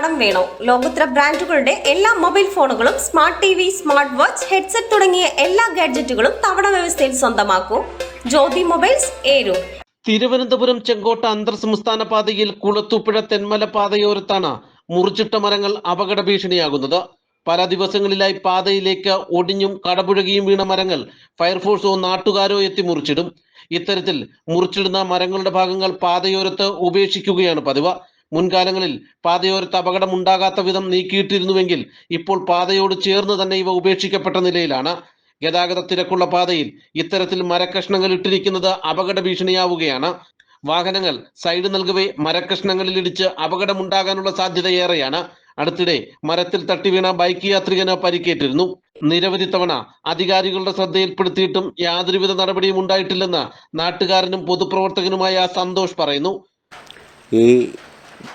തടം വേണോ? ലോകോത്തര ബ്രാൻഡുകളുടെ എല്ലാ മൊബൈൽ ഫോണുകളും smart T V smart watch headset തുടങ്ങിയ എല്ലാ ഗാഡ്ജറ്റുകളും തവണ വ്യവസ്ഥയിൽ സ്വന്തമാക്കൂ. ജ്യോതി മൊബൈൽസ് ഏരു തിരുവനന്തപുരം ചെങ്കോട്ട അന്തർ സംസ്ഥാന പാതയിൽ കുളത്തുപ്പുഴ തെന്മല പാതയോരത്താണ് മുറിച്ചിട്ട മരങ്ങൾ അപകട ഭീഷണിയാകുന്നത്. പല ദിവസങ്ങളിലായി പാതയിലേക്ക് ഒടിഞ്ഞും കടപുഴകിയും വീണ മരങ്ങൾ ഫയർഫോഴ്സോ നാട്ടുകാരോ എത്തി മുറിച്ചിടും. ഇത്തരത്തിൽ മുറിച്ചിടുന്ന മരങ്ങളുടെ ഭാഗങ്ങൾ പാതയോരത്ത് ഉപേക്ഷിക്കുകയാണ് പതിവ്. മുൻകാലങ്ങളിൽ പാതയോരത്ത് അപകടം ഉണ്ടാകാത്ത വിധം നീക്കിയിട്ടിരുന്നുവെങ്കിൽ ഇപ്പോൾ പാതയോട് ചേർന്ന് തന്നെ ഇവ ഉപേക്ഷിക്കപ്പെട്ട നിലയിലാണ്. ഗതാഗത തിരക്കുള്ള പാതയിൽ ഇത്തരത്തിൽ മരക്കഷ്ണങ്ങൾ ഇട്ടിരിക്കുന്നത് അപകട ഭീഷണിയാവുകയാണ്. വാഹനങ്ങൾ സൈഡ് നൽകവേ മരക്കഷ്ണങ്ങളിൽ ഇടിച്ച് അപകടമുണ്ടാകാനുള്ള സാധ്യത ഏറെയാണ് അടുത്തിടെ മരത്തിൽ തട്ടി വീണ ബൈക്ക് യാത്രികന് പരിക്കേറ്റിരുന്നു. നിരവധി തവണ അധികാരികളുടെ ശ്രദ്ധയിൽപ്പെടുത്തിയിട്ടും യാതൊരുവിധ നടപടിയും ഉണ്ടായിട്ടില്ലെന്ന് നാട്ടുകാരനും പൊതുപ്രവർത്തകനുമായ സന്തോഷ് പറയുന്നു. ഈ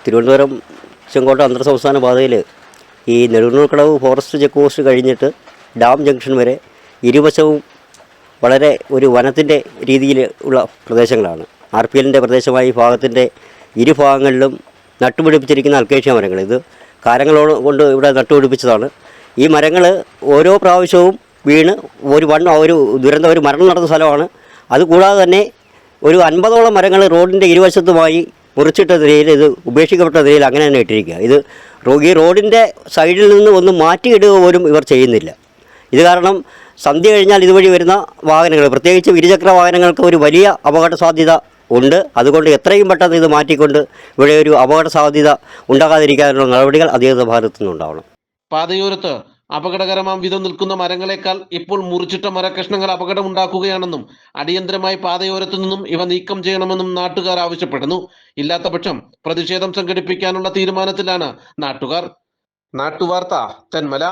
തിരുവനന്തപുരം ചെങ്കോട്ട അന്തർ സംസ്ഥാന പാതയിൽ ഈ നെടുങ്ങൂർക്കടവ് ഫോറസ്റ്റ് ചെക്ക് പോസ്റ്റ് കഴിഞ്ഞിട്ട് ഡാം ജംഗ്ഷൻ വരെ ഇരുവശവും വളരെ ഒരു വനത്തിന്റെ രീതിയിൽ ഉള്ള പ്രദേശങ്ങളാണ്. ആർ പി എല്ലിന്റെ പ്രദേശമായ ഈ ഭാഗത്തിന്റെ ഇരുഭാഗങ്ങളിലും നട്ടുപിടിപ്പിച്ചിരിക്കുന്ന അൽക്കേഷ്യ മരങ്ങൾ. ഇത് കാലങ്ങളോട് കൊണ്ട് ഇവിടെ നട്ടുപിടിപ്പിച്ചതാണ്. ഈ മരങ്ങൾ ഓരോ പ്രാവശ്യവും വീണ് ഒരു വൺ ഒരു ദുരന്തം ഒരു മരണം നടന്ന സ്ഥലമാണ്. അതുകൂടാതെ തന്നെ ഒരു അൻപതോളം മരങ്ങൾ റോഡിന്റെ ഇരുവശത്തുമായി മുറിച്ചിട്ട നിലയിൽ ഇത് ഉപേക്ഷിക്കപ്പെട്ട നിലയിൽ അങ്ങനെ തന്നെ ഇട്ടിരിക്കുക. ഇത് ഈ റോഡിന്റെ സൈഡിൽ നിന്ന് ഒന്ന് മാറ്റിയിടുക പോലും ഇവർ ചെയ്യുന്നില്ല. ഇത് കാരണം സന്ധ്യ കഴിഞ്ഞാൽ ഇതുവഴി വരുന്ന വാഹനങ്ങൾ പ്രത്യേകിച്ച് ഇരുചക്ര വാഹനങ്ങൾക്ക് ഒരു വലിയ അപകട സാധ്യത ഉണ്ട്. അതുകൊണ്ട് എത്രയും പെട്ടെന്ന് ഇത് മാറ്റിക്കൊണ്ട് ഇവിടെ ഒരു അപകട സാധ്യത ഉണ്ടാകാതിരിക്കാനുള്ള നടപടികൾ അധികൃത ഭാഗത്തു നിന്നുണ്ടാവണം. പാതയോരത്ത് അപകടകരമാം വിധം നിൽക്കുന്ന മരങ്ങളെക്കാൾ ഇപ്പോൾ മുറിച്ചിട്ട മരക്കഷ്ണങ്ങൾ അപകടമുണ്ടാക്കുകയാണെന്നും അടിയന്തരമായി പാതയോരത്തു നിന്നും ഇവ നീക്കം ചെയ്യണമെന്നും നാട്ടുകാർ ആവശ്യപ്പെടുന്നു. ഇല്ലാത്ത പക്ഷം പ്രതിഷേധം സംഘടിപ്പിക്കാനുള്ള തീരുമാനത്തിലാണ് നാട്ടുകാർ. നാട്ടുവാർത്ത തെന്മല.